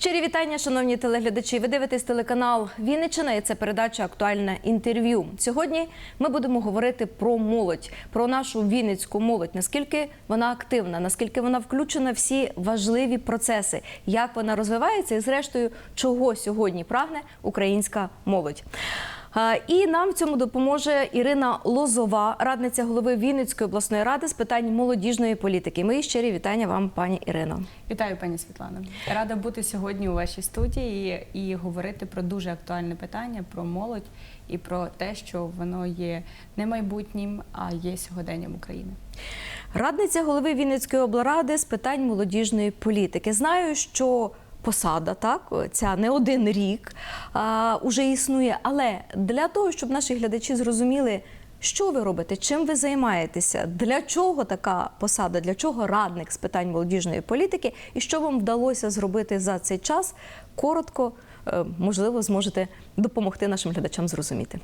Щирі вітання, шановні телеглядачі. Ви дивитесь телеканал Вінниччина і це передача Актуальне інтерв'ю. Сьогодні ми будемо говорити про молодь, про нашу вінницьку молодь. Наскільки вона активна, наскільки вона включена в всі важливі процеси, як вона розвивається, і зрештою, чого сьогодні прагне українська молодь. І нам в цьому допоможе Ірина Лозова, радниця голови Вінницької обласної ради з питань молодіжної політики. Мої щирі вітання вам, пані Ірино. Вітаю, пані Світлана. Рада бути сьогодні у вашій студії і говорити про дуже актуальне питання про молодь і про те, що воно є не майбутнім, а є сьогоденням України. Радниця голови Вінницької облради з питань молодіжної політики. Знаю, що посада, так, ця не один рік а, уже існує. Але для того, щоб наші глядачі зрозуміли, що ви робите, чим ви займаєтеся, для чого така посада, для чого радник з питань молодіжної політики, і що вам вдалося зробити за цей час, коротко, е, можливо, зможете допомогти нашим глядачам зрозуміти.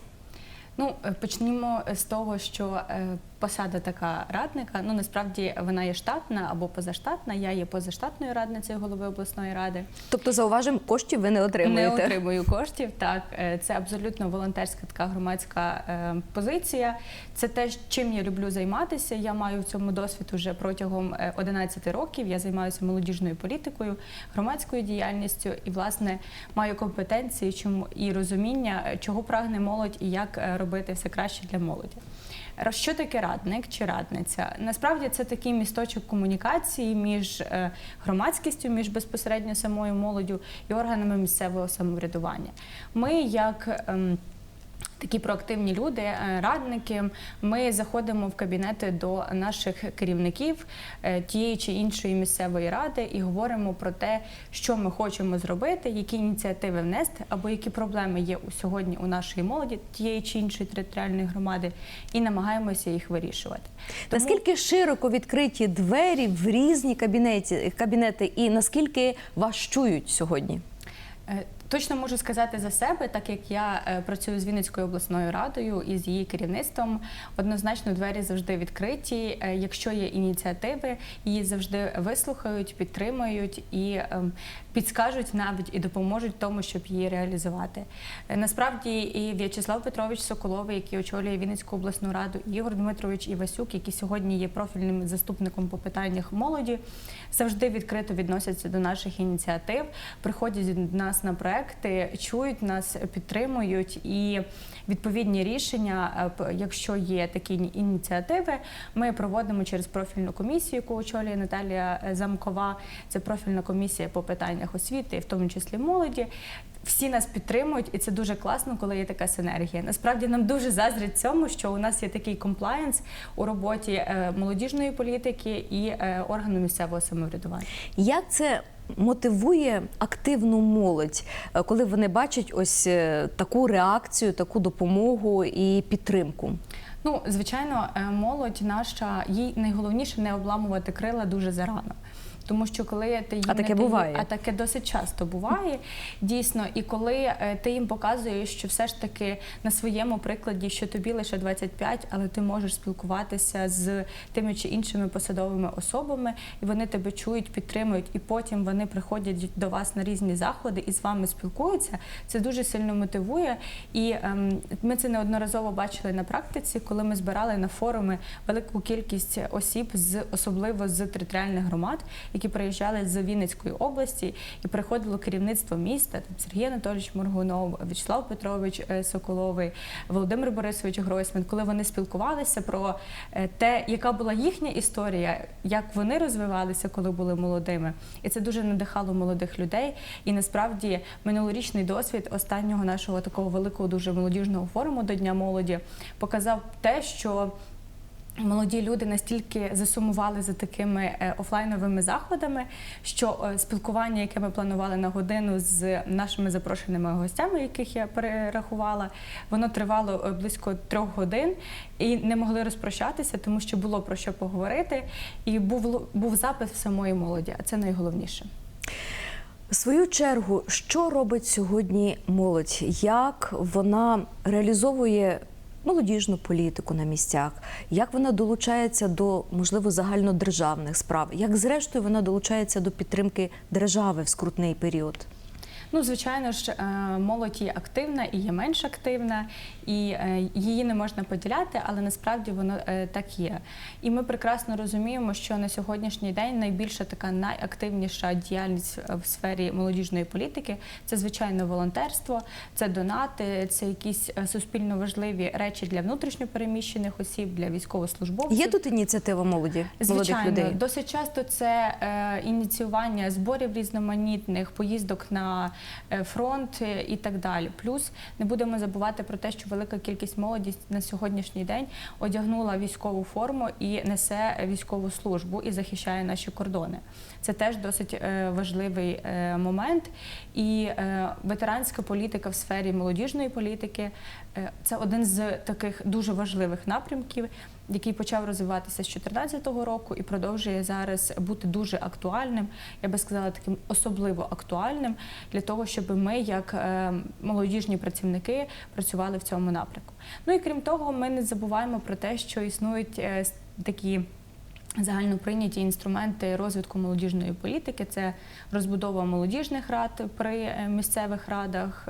Ну, е, почнімо з того, що е, посада така радника. Ну насправді вона є штатна або позаштатна. Я є позаштатною радницею голови обласної ради. Тобто, зауважимо, коштів ви не отримуєте. Не отримую коштів. Так, Е, це абсолютно волонтерська така громадська е, позиція. Це те, чим я люблю займатися. Я маю в цьому досвід уже протягом е, 11 років. Я займаюся молодіжною політикою, громадською діяльністю і, власне, маю компетенції чому і розуміння, е, чого прагне молодь і як е, робити все краще для молоді. Що таке радник чи радниця? Насправді це такий місточок комунікації між е, громадськістю, між безпосередньо самою молоддю і органами місцевого самоврядування. Ми як ем, Такі проактивні люди, е, радники. Ми заходимо в кабінети до наших керівників е, тієї чи іншої місцевої ради і говоримо про те, що ми хочемо зробити, які ініціативи внести, або які проблеми є сьогодні у нашої молоді тієї чи іншої територіальної громади, і намагаємося їх вирішувати. Тому- Наскільки широко відкриті двері в різні кабінети, кабінети і наскільки вас чують сьогодні? Е, Точно можу сказати за себе, так як я е, працюю з Вінницькою обласною радою і з її керівництвом, однозначно двері завжди відкриті. Е, Якщо є ініціативи, її завжди вислухають, підтримують і ем, підскажуть навіть і допоможуть тому, щоб її реалізувати. Насправді і В'ячеслав Петрович Соколовий, який очолює Вінницьку обласну раду, Ігор Дмитрович Івасюк, який сьогодні є профільним заступником по питаннях молоді, завжди відкрито відносяться до наших ініціатив, приходять до нас на проекти, чують нас, підтримують і відповідні рішення, е, якщо є такі ініціативи, ми проводимо через профільну комісію, яку очолює Наталія е, Замкова. Це профільна комісія по питаннях освіти, в тому числі молоді. Всі нас підтримують, і це дуже класно, коли є така синергія. Насправді нам дуже заздрять цьому, що у нас є такий комплаєнс у роботі е, молодіжної політики і органу місцевого самоврядування. Як це мотивує активну молодь, е, коли вони бачать ось е, таку реакцію, таку допомогу і підтримку? Ну, звичайно, е, молодь наша, їй найголовніше не обламувати крила дуже зарано. Тому що коли ти їм А таке не буває? а таке досить часто буває, дійсно. І коли е, ти їм показуєш, що все ж таки на своєму прикладі, що тобі лише 25, але ти можеш спілкуватися з тими чи іншими посадовими особами, і вони тебе чують, підтримують, і потім вони приходять до вас на різні заходи і з вами спілкуються. Це дуже сильно мотивує. І ем, ми це неодноразово бачили на практиці, коли ми збирали на форуми велику кількість осіб з особливо з територіальних громад, які приїжджали з Вінницької області, і приходило керівництво міста, там Сергій Анатолійович Моргунов, В'ячеслав Петрович е, Соколовий, Володимир Борисович Гройсман, коли вони спілкувалися про е, те, яка була їхня історія, як вони розвивалися, коли були молодими, і це дуже надихало молодих людей. І насправді минулорічний досвід останнього нашого такого великого, дуже молодіжного форуму до Дня молоді показав те, що Молоді люди настільки засумували за такими е, офлайновими заходами, що е, спілкування, яке ми планували на годину з нашими запрошеними гостями, яких я перерахувала, воно тривало е, близько трьох годин і не могли розпрощатися, тому що було про що поговорити, і був був запис самої молоді, а це найголовніше. В свою чергу, що робить сьогодні молодь? Як вона реалізовує молодіжну політику на місцях, як вона долучається до можливо загальнодержавних справ, як зрештою вона долучається до підтримки держави в скрутний період. Ну, звичайно ж, е, молодь є активна і є менш активна, і е, її не можна поділяти, але насправді воно е, так є. І ми прекрасно розуміємо, що на сьогоднішній день найбільша така найактивніша діяльність в сфері молодіжної політики це звичайно волонтерство, це донати, це якісь суспільно важливі речі для внутрішньопереміщених осіб, для військовослужбовців. Є тут ініціатива молоді молодих Звичайно, людей. досить часто це ініціювання зборів різноманітних, поїздок на фронт е, і так далі. Плюс не будемо забувати про те, що велика кількість молоді на сьогоднішній день одягнула військову форму і несе військову службу і захищає наші кордони. Це теж досить е, важливий е, момент. І е, ветеранська політика в сфері молодіжної політики е, це один з таких дуже важливих напрямків, який почав розвиватися з 2014 року і продовжує зараз бути дуже актуальним. Я би сказала, таким особливо актуальним для того, щоб ми, як е, молодіжні працівники, працювали в цьому напрямку. Ну і крім того, ми не забуваємо про те, що існують е, такі. Загально прийняті інструменти розвитку молодіжної політики це розбудова молодіжних рад при е, місцевих радах.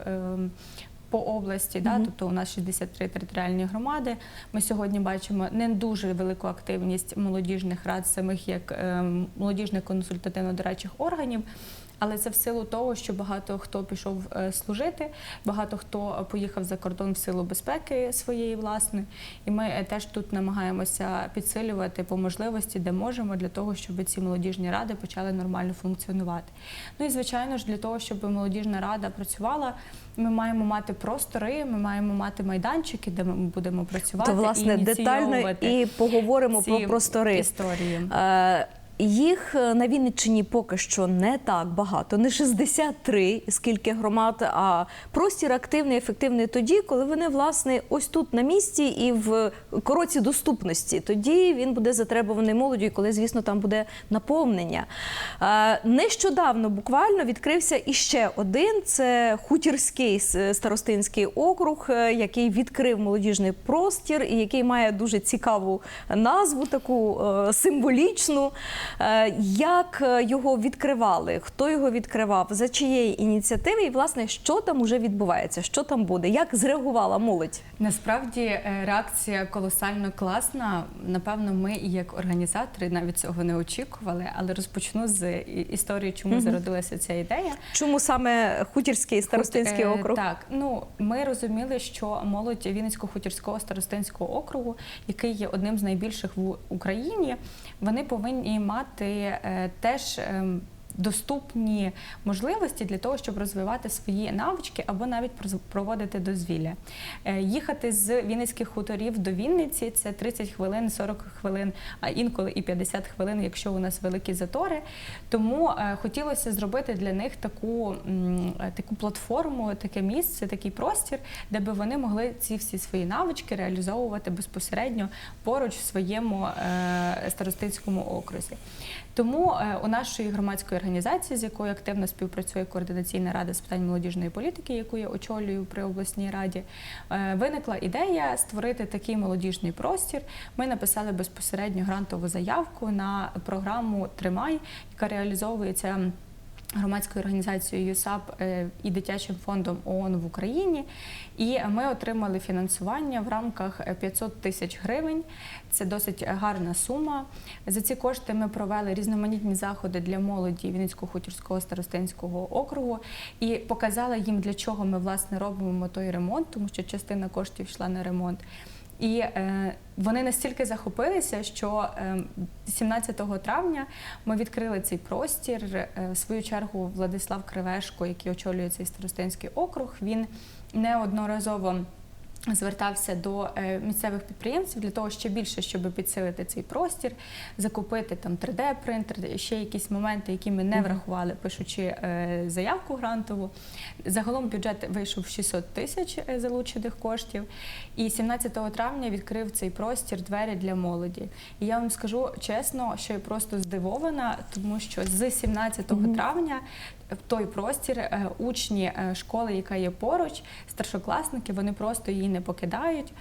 По області, да, тобто у нас 63 територіальні громади. Ми сьогодні бачимо не дуже велику активність молодіжних рад, самих як ем, молодіжних консультативно-дорадчих органів. Але це в силу того, що багато хто пішов е, служити, багато хто поїхав за кордон в силу безпеки своєї власної. І ми е, теж тут намагаємося підсилювати по можливості, де можемо, для того, щоб ці молодіжні ради почали нормально функціонувати. Ну і звичайно ж, для того, щоб молодіжна рада працювала, ми маємо мати простори, ми маємо мати майданчики, де ми будемо працювати. То власне і детально і поговоримо ці про простори. історії. Їх е, на Вінниччині поки що не так багато, не 63, скільки громад, а простір активний, ефективний тоді, коли вони власне ось тут на місці і в короці доступності. Тоді він буде затребуваний молоддю, коли, звісно, там буде наповнення. Е, Нещодавно буквально відкрився іще один: це хутірський старостинський округ, е, який відкрив молодіжний простір і який має дуже цікаву назву, таку символічну. Е, Як е, його відкривали? Хто його відкривав? За чиєї ініціативи? І власне, що там уже відбувається? Що там буде? Як зреагувала молодь? Насправді е, реакція колосально класна. Напевно, ми і як організатори навіть цього не очікували, але розпочну з історії, чому Мгм. зародилася ця ідея. Чому саме хутірський старостинський Е, округ? Так, ну ми розуміли, що молодь Вінницького хутірського старостинського округу, який є одним з найбільших в Україні, вони повинні мати е, теж. Доступні можливості для того, щоб розвивати свої навички або навіть проводити дозвілля. Е, Їхати з Вінницьких хуторів до Вінниці це 30 хвилин, 40 хвилин, а інколи і 50 хвилин, якщо у нас великі затори. Тому е, хотілося зробити для них таку, е, таку платформу, таке місце, такий простір, де би вони могли ці всі свої навички реалізовувати безпосередньо поруч в своєму старостинському окрузі. Тому е, у нашої громадської організації, з якою активно співпрацює координаційна рада з питань молодіжної політики, яку я очолюю при обласній раді, е, виникла ідея створити такий молодіжний простір. Ми написали безпосередньо грантову заявку на програму Тримай, яка реалізовується. Громадською організацією ЮСАП е, і дитячим фондом ООН в Україні, і ми отримали фінансування в рамках е, 500 тисяч гривень. Це досить гарна сума. За ці кошти ми провели різноманітні заходи для молоді Вінницького хутірського старостинського округу і показали їм, для чого ми власне робимо той ремонт, тому що частина коштів йшла на ремонт. І е, вони настільки захопилися, що е, 17 травня ми відкрили цей простір. Е, в свою чергу Владислав Кривешко, який очолює цей старостинський округ, він неодноразово звертався до е, місцевих підприємців для того, ще більше, щоб підсилити цей простір, закупити там 3D-принтер, ще якісь моменти, які ми не врахували, пишучи е, заявку грантову. Загалом бюджет вийшов 600 тисяч е, залучених коштів. І 17 травня відкрив цей простір двері для молоді. І я вам скажу чесно, що я просто здивована, тому що з 17 травня в той простір е, учні е, школи, яка є поруч, старшокласники, вони просто її не покидають.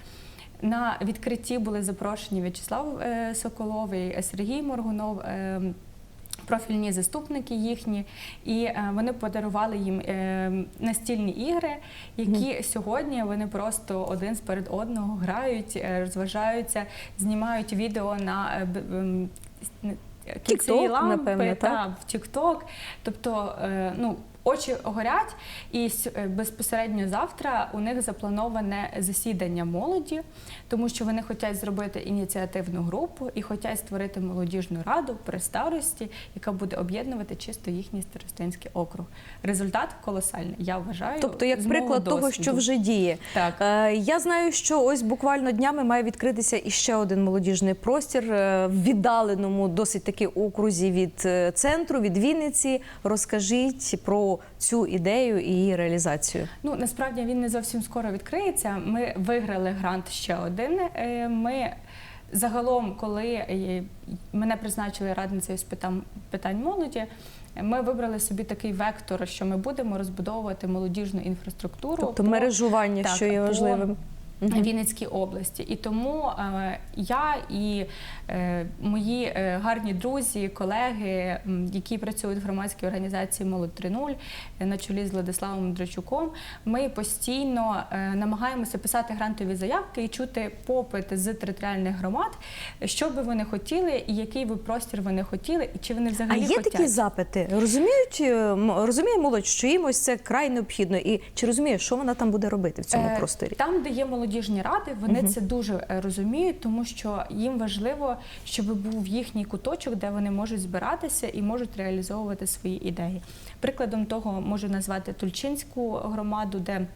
На відкритті були запрошені В'ячеслав е, Соколовий, Сергій Моргунов. Профільні заступники їхні, і вони подарували їм настільні ігри, які сьогодні вони просто один сперед одного грають, розважаються, знімають відео на кінцеві TikTok, лампи, напевне, так? та, в TikTok. Тобто, е, ну. Очі горять, і е, безпосередньо завтра у них заплановане засідання молоді, тому що вони хочуть зробити ініціативну групу і хочуть створити молодіжну раду при старості, яка буде об'єднувати чисто їхній старостинський округ. Результат колосальний. Я вважаю, Тобто, як приклад того, що вже діє. Так. Е, Я знаю, що ось буквально днями має відкритися іще один молодіжний простір е, в віддаленому досить таки окрузі від центру, від Вінниці. Розкажіть про цю ідею і її реалізацію. Ну насправді він не зовсім скоро відкриється. Ми виграли грант ще один. Е, Ми загалом, коли е, мене призначили радницею з питань, питань молоді. Ми вибрали собі такий вектор, що ми будемо розбудовувати молодіжну інфраструктуру. Тобто по- мережування, так, що є важливим. Мгм. Вінницькій області. І тому е, я і е, мої е, гарні друзі, колеги, які працюють в громадській організації Молодь 3.0 е, на чолі з Владиславом Драчуком, ми постійно е, намагаємося писати грантові заявки і чути попит з територіальних громад, що би вони хотіли, і який би простір вони хотіли, і чи вони А взагалі є хотять. такі запити? Розуміють, е, розуміє молодь, що їм ось це край необхідно, і чи розуміє, що вона там буде робити в цьому Е, просторі? Там, де є молодіжні ради, вони це дуже е, розуміють, тому що їм важливо, щоб був їхній куточок, де вони можуть збиратися і можуть реалізовувати свої ідеї. Прикладом того можу назвати Тульчинську громаду, де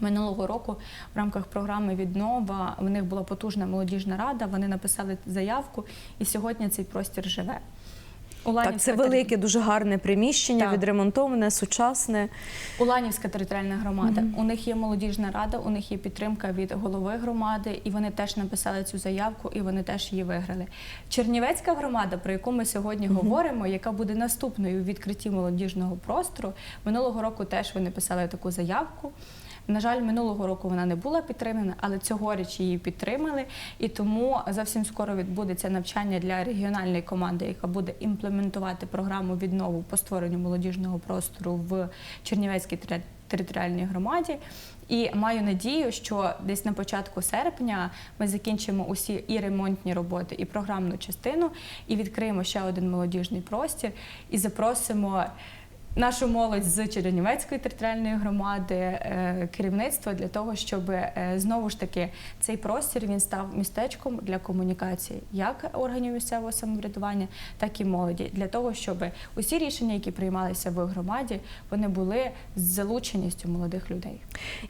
Минулого року в рамках програми Віднова в них була потужна молодіжна рада. Вони написали заявку, і сьогодні цей простір живе. Так, це велике, дуже гарне приміщення, Так. відремонтоване, сучасне. Уланівська територіальна громада. У них є молодіжна рада, у них є підтримка від голови громади, і вони теж написали цю заявку, і вони теж її виграли. Чернівецька громада, про яку ми сьогодні говоримо, яка буде наступною у відкритті молодіжного простору. Минулого року теж вони писали таку заявку. На жаль, минулого року вона не була підтримана, але цьогоріч її підтримали. І тому зовсім скоро відбудеться навчання для регіональної команди, яка буде імплементувати програму віднову по створенню молодіжного простору в Чернівецькій територіальній громаді. І маю надію, що десь на початку серпня ми закінчимо усі і ремонтні роботи, і програмну частину, і відкриємо ще один молодіжний простір, і запросимо нашу молодь з Чернівецької територіальної громади, е, керівництво для того, щоб е, знову ж таки цей простір він став містечком для комунікації як органів місцевого самоврядування, так і молоді, для того, щоб усі рішення, які приймалися в громаді, вони були з залученістю молодих людей.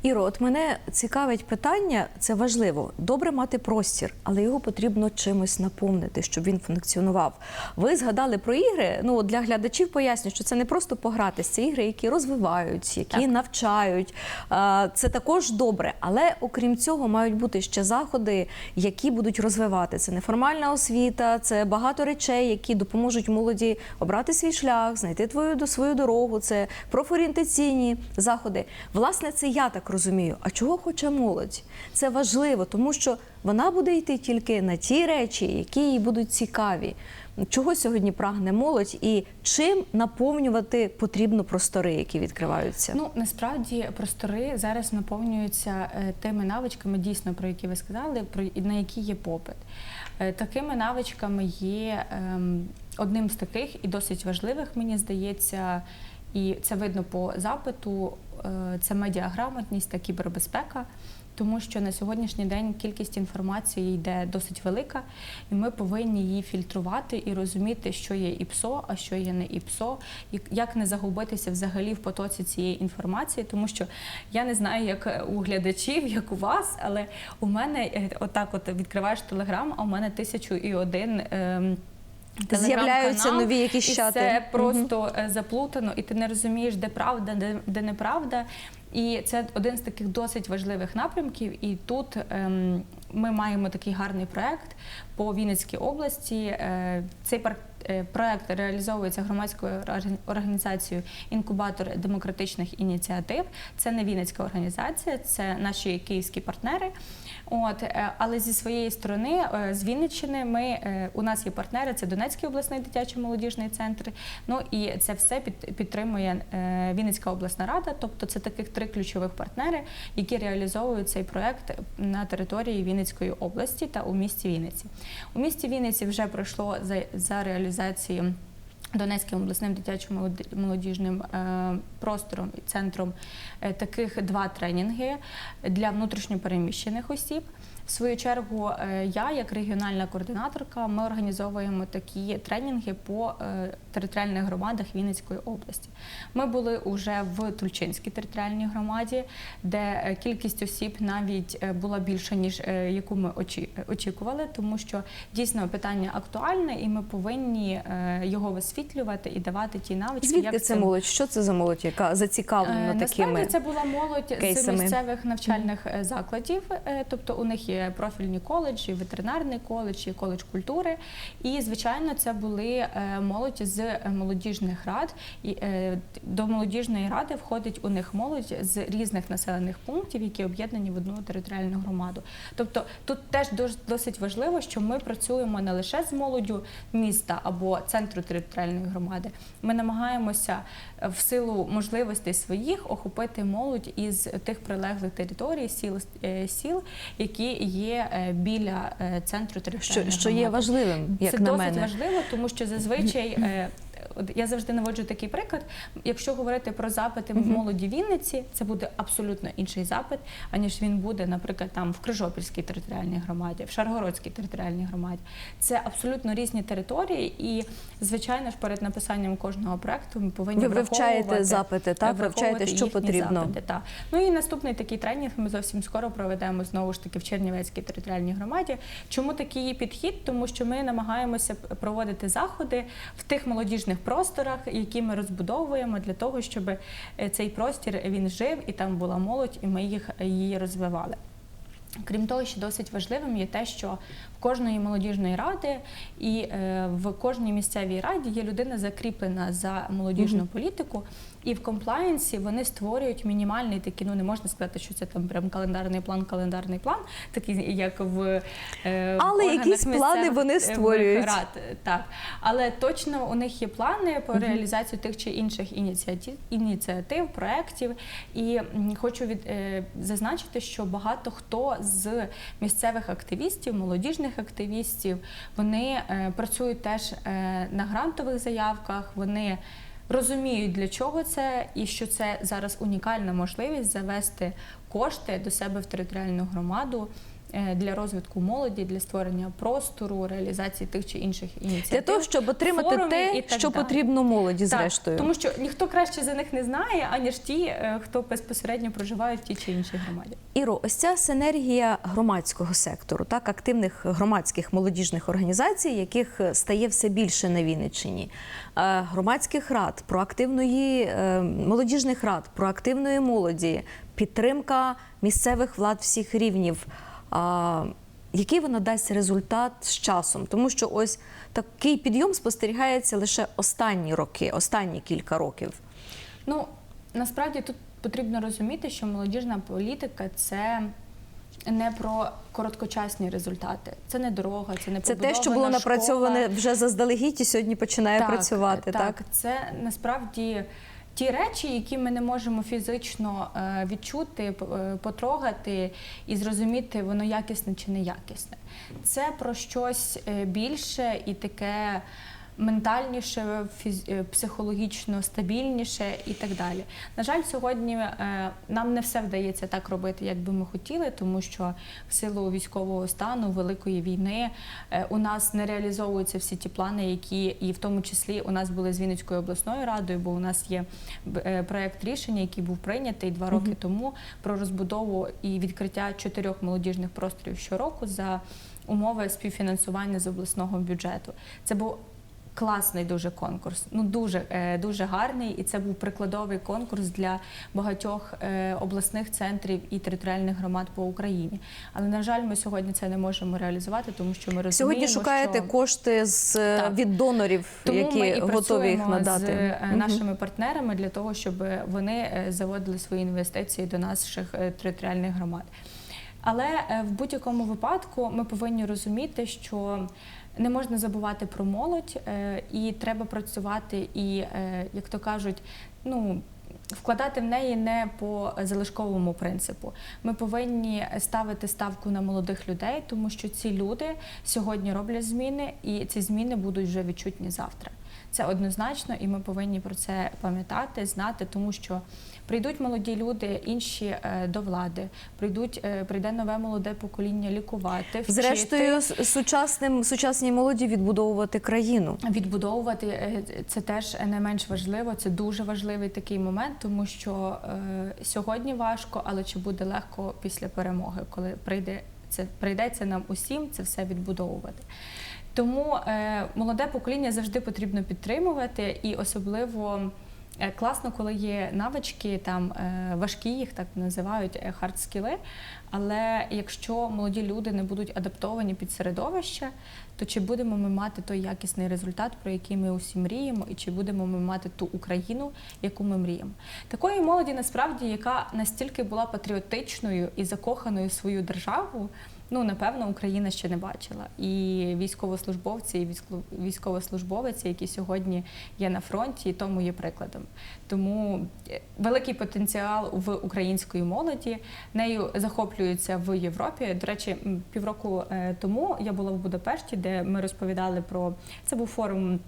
Іро, от мене цікавить питання, це важливо. Добре мати простір, але його потрібно чимось наповнити, щоб він функціонував. Ви згадали про ігри. Ну для глядачів поясню, що це не просто погратись, це ігри, які розвивають, які Так. навчають. Це також добре. Але окрім цього, мають бути ще заходи, які будуть розвивати. Це неформальна освіта, це багато речей, які допоможуть молоді обрати свій шлях, знайти твою до свою дорогу. Це профорієнтаційні заходи. Власне, це я так розумію. А чого хоче молодь? Це важливо, тому що вона буде йти тільки на ті речі, які їй будуть цікаві. Чого сьогодні прагне молодь і чим наповнювати потрібно простори, які відкриваються? Ну насправді простори зараз наповнюються е, тими навичками, дійсно про які ви сказали, про на які є попит. Е, Такими навичками є ем, одним з таких і досить важливих, мені здається, і це видно по запиту. е, Це медіаграмотність та кібербезпека. Тому що на сьогоднішній день кількість інформації йде досить велика, і ми повинні її фільтрувати і розуміти, що є ІПСО, а що є не ІПСО, і як не загубитися взагалі в потоці цієї інформації, тому що я не знаю, як у глядачів, як у вас, але у мене е, отак, от відкриваєш телеграм, а у мене тисячу і один. ем, З'являються нові якісь і. Це просто е, заплутано, і ти не розумієш, де правда, де, де неправда. І це один з таких досить важливих напрямків. І тут ем, ми маємо такий гарний проект по Вінницькій області. Е, цей е, проект реалізовується громадською організацією інкубатор демократичних ініціатив. Це не Вінницька організація, це наші київські партнери. От, е, але зі своєї сторони, е, з Вінниччини, ми е, у нас є партнери, це Донецький обласний дитячий молодіжний центр. Ну і це все під, підтримує Вінницька обласна рада. Тобто це таких три ключових партнери, які реалізовують цей проект на території Вінницької області та у місті Вінниці. У місті Вінниці вже пройшло за, за реалізацією. Донецьким обласним дитячим молодіжним е, простором і центром е, таких два тренінги для внутрішньопереміщених осіб. В свою чергу, е, я, як регіональна координаторка, ми організовуємо такі тренінги по е, територіальних громадах Вінницької області. Ми були уже в Тульчинській територіальній громаді, де е, кількість осіб навіть була більша, ніж яку ми очі- очікували, тому що дійсно питання актуальне, і ми повинні його висвітлювати і давати ті навички. Звідки як це молодь? Що це за молодь, яка зацікавлена такими? Насправді це була молодь з місцевих навчальних закладів. Тобто у них є профільні коледжі, ветеринарний коледж, є коледж культури. І, звичайно, це були е, молодь з е, молодіжних рад. І е, до молодіжної ради входить у них молодь з різних населених пунктів, які об'єднані в одну територіальну громаду. Тобто тут теж досить важливо, що ми працюємо не лише з молоддю міста або центру територіальної громади. Ми намагаємося в силу можливостей своїх охопити молодь із тих прилеглих територій, сіл, е, сіл які є е, біля е, центру територіальної Що, що є важливим, як Це на досить мене. важливо, тому що зазвичай я завжди наводжу такий приклад. Якщо говорити про запити в молоді Вінниці, це буде абсолютно інший запит, аніж він буде, наприклад, там в Крижопільській територіальній громаді, в Шаргородській територіальній громаді. Це абсолютно різні території, і звичайно ж перед написанням кожного проекту ми повинні Ви вивчаєте запити, так? Вивчаєте, що потрібно. запити, так. Ну і наступний такий тренінг ми зовсім скоро проведемо знову ж таки в Чернівецькій територіальній громаді. Чому такий підхід? Тому що ми намагаємося проводити заходи в тих молодіжних просторах, які ми розбудовуємо для того, щоб е, цей простір він жив і там була молодь, і ми їх її розвивали. Крім того, ще досить важливим є те, що в кожної молодіжної ради і е, в кожній місцевій раді є людина закріплена за молодіжну політику, і в комплаєнсі вони створюють мінімальний такий, ну не можна сказати, що це там прям календарний план, календарний план, такий як в е, Але якісь плани вони е, створюють. рад, так. Але точно у них є плани по реалізацію тих чи інших ініціатив, ініціатив проєктів. І хочу від, е, зазначити, що багато хто з місцевих активістів, молодіжних активістів, вони е, працюють теж е, на грантових заявках. Вони розуміють, для чого це, і що це зараз унікальна можливість завести кошти до себе в територіальну громаду. Е, Для розвитку молоді, для створення простору, реалізації тих чи інших ініціатив. Для того, щоб отримати те, що далі. потрібно молоді, Так, зрештою. тому що ніхто краще за них не знає, аніж ті, е, хто безпосередньо проживає в тій чи іншій громаді. Іро, ось ця синергія громадського сектору, так активних громадських молодіжних організацій, яких стає все більше на Вінниччині, е, громадських рад, проактивної е, молодіжних рад, проактивної молоді, підтримка місцевих влад всіх рівнів. Який вона дасть результат з часом? Тому що ось такий підйом спостерігається лише останні роки, останні кілька років. Ну насправді тут потрібно розуміти, що молодіжна політика це. Не про короткочасні результати, це не дорога, це не Це те, що було напрацьоване школа. вже заздалегідь і сьогодні починає працювати. Так, це насправді ті речі, які ми не можемо фізично е, відчути, е, потрогати і зрозуміти, воно якісне чи неякісне. Це про щось е, більше і таке. Ментальніше, е, психологічно стабільніше і так далі. На жаль, сьогодні е, нам не все вдається так робити, як би ми хотіли, тому що в силу військового стану, великої війни е, у нас не реалізовуються всі ті плани, які і в тому числі у нас були з Вінницькою обласною радою, бо у нас є проект рішення, який був прийнятий два роки тому про розбудову і відкриття чотирьох молодіжних просторів щороку за умови співфінансування з обласного бюджету. Це був Класний дуже конкурс, ну дуже е, дуже гарний, і це був прикладовий конкурс для багатьох е, обласних центрів і територіальних громад по Україні. Але на жаль, ми сьогодні це не можемо реалізувати, тому що ми розуміємо, сьогодні шукаєте що... кошти з е, Так. від донорів, Тому які ми і готові їх надати. з нашими партнерами для того, щоб вони заводили свої інвестиції до наших територіальних громад. Але е, в будь-якому випадку ми повинні розуміти, що не можна забувати про молодь, е, і треба працювати і, е, як то кажуть, ну. Вкладати в неї не по залишковому принципу. Ми повинні ставити ставку на молодих людей, тому що ці люди сьогодні роблять зміни, і ці зміни будуть вже відчутні завтра. Це однозначно, і ми повинні про це пам'ятати, знати, тому що прийдуть молоді люди, інші е, до влади, прийдуть, е, прийде нове молоде покоління лікувати, вчити. Зрештою, сучасним сучасній молоді відбудовувати країну. Відбудовувати е, це теж не менш важливо. Це дуже важливий такий момент, тому що е, сьогодні важко, але чи буде легко після перемоги, коли прийде це прийдеться нам усім це все відбудовувати. Тому е, молоде покоління завжди потрібно підтримувати, і особливо е, класно, коли є навички, там е, важкі їх так називають е, хардскіли. Але якщо молоді люди не будуть адаптовані під середовище, то чи будемо ми мати той якісний результат, про який ми усі мріємо, і чи будемо ми мати ту Україну, яку ми мріємо? Такої молоді насправді, яка настільки була патріотичною і закоханою в свою державу. Ну, напевно, Україна ще не бачила. І військовослужбовці, і військо- військовослужбовиці, які сьогодні є на фронті, і тому є прикладом. Тому е, великий потенціал в української молоді. Нею захоплюються в Європі. До речі, півроку е, тому я була в Будапешті, де ми розповідали про це був форум.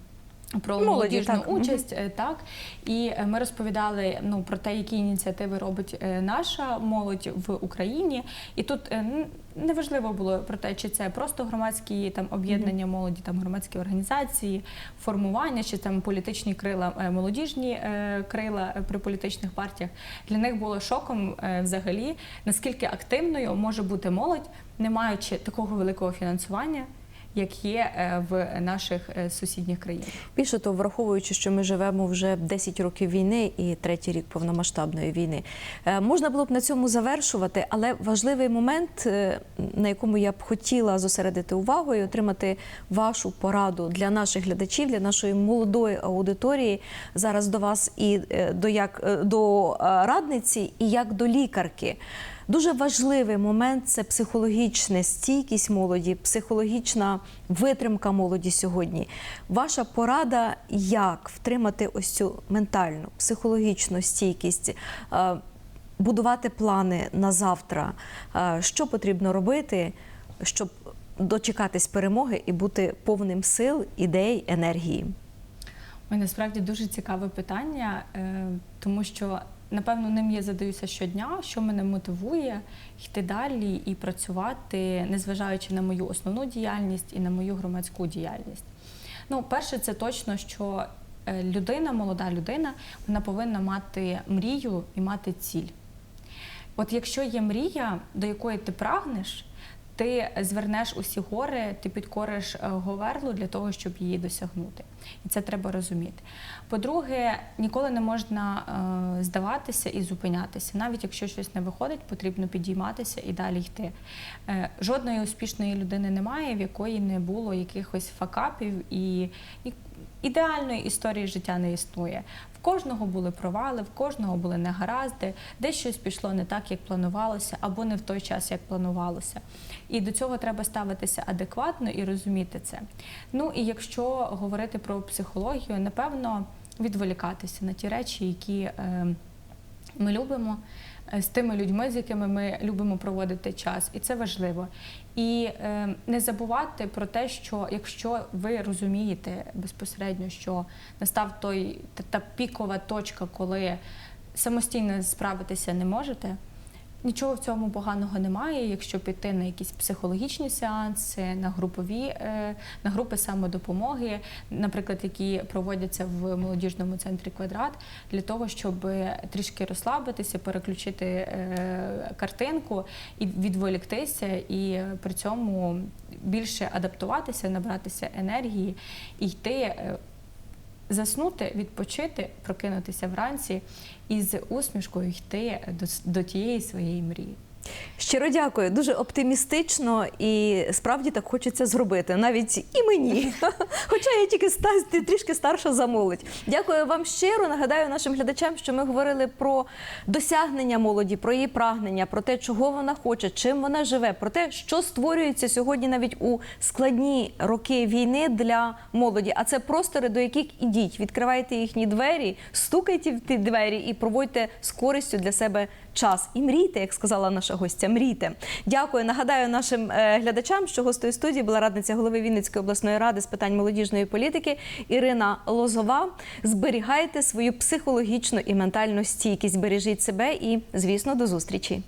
Про Молоді, молодіжну так. Участь, е, так і е, ми розповідали ну про те, які ініціативи робить е, наша молодь в Україні. І тут неважливо було про те, чи це просто громадські там об'єднання молоді, там громадські організації, формування, чи там політичні крила, молодіжні крила при політичних партіях. Для них було шоком взагалі, наскільки активною може бути молодь, не маючи такого великого фінансування, як є е, в наших е, сусідніх країнах. Більше того, враховуючи, що ми живемо вже 10 років війни і третій рік повномасштабної війни, Е, можна було б на цьому завершувати, але важливий момент, на якому я б хотіла зосередити увагу і отримати вашу пораду для наших глядачів, для нашої молодої аудиторії зараз до вас і до як до радниці, і як до лікарки. Дуже важливий момент це психологічна стійкість молоді, психологічна витримка молоді сьогодні. Ваша порада, як втримати ось цю ментальну, психологічну стійкість, е, будувати плани на завтра, Е, що потрібно робити, щоб дочекатись перемоги і бути повним сил, ідей, енергії. Ой, насправді дуже цікаве питання, е, тому що напевно ним я задаюся щодня, що мене мотивує йти далі і працювати, незважаючи на мою основну діяльність і на мою громадську діяльність. Ну, перше, це точно, що е, людина, молода людина, вона повинна мати мрію і мати ціль. От якщо є мрія, до якої ти прагнеш, ти звернеш усі гори, ти підкориш е, говерлу для того, щоб її досягнути. І це треба розуміти. По-друге, ніколи не можна е, здаватися і зупинятися. Навіть якщо щось не виходить, потрібно підійматися і далі йти. Е, жодної успішної людини немає, в якої не було якихось факапів і, і ідеальної історії життя не існує. В кожного були провали, в кожного були негаразди, десь щось пішло не так, як планувалося, або не в той час, як планувалося. І до цього треба ставитися адекватно і розуміти це. Ну і якщо говорити про психологію, напевно, відволікатися на ті речі, які е, ми любимо. Е, З тими людьми, з якими ми любимо проводити час, і це важливо. І е, не забувати про те, що якщо ви розумієте безпосередньо, що настав той та, та пікова точка, коли самостійно справитися не можете. Нічого в цьому поганого немає, якщо піти на якісь психологічні сеанси, на групові е, на групи самодопомоги, наприклад, які проводяться в молодіжному центрі квадрат, для того, щоб трішки розслабитися, переключити е, картинку і відволіктися, і при цьому більше адаптуватися, набратися енергії і йти. Заснути, відпочити, прокинутися вранці і з усмішкою йти до, до тієї своєї мрії. Щиро дякую, дуже оптимістично і справді так хочеться зробити, навіть і мені. Хоча я тільки ста- трішки старша за молодь. Дякую вам щиро. Нагадаю нашим глядачам, що ми говорили про досягнення молоді, про її прагнення, про те, чого вона хоче, чим вона живе, про те, що створюється сьогодні навіть у складні роки війни для молоді. А це простори, до яких ідіть, відкривайте їхні двері, стукайте в ті двері і проводьте з користю для себе час. І мрійте, як сказала наша гостя, мрійте. Дякую. Нагадаю нашим е, глядачам, що гостею студії була радниця голови Вінницької обласної ради з питань молодіжної політики Ірина Лозова. Зберігайте свою психологічну і ментальну стійкість, бережіть себе і, звісно, до зустрічі.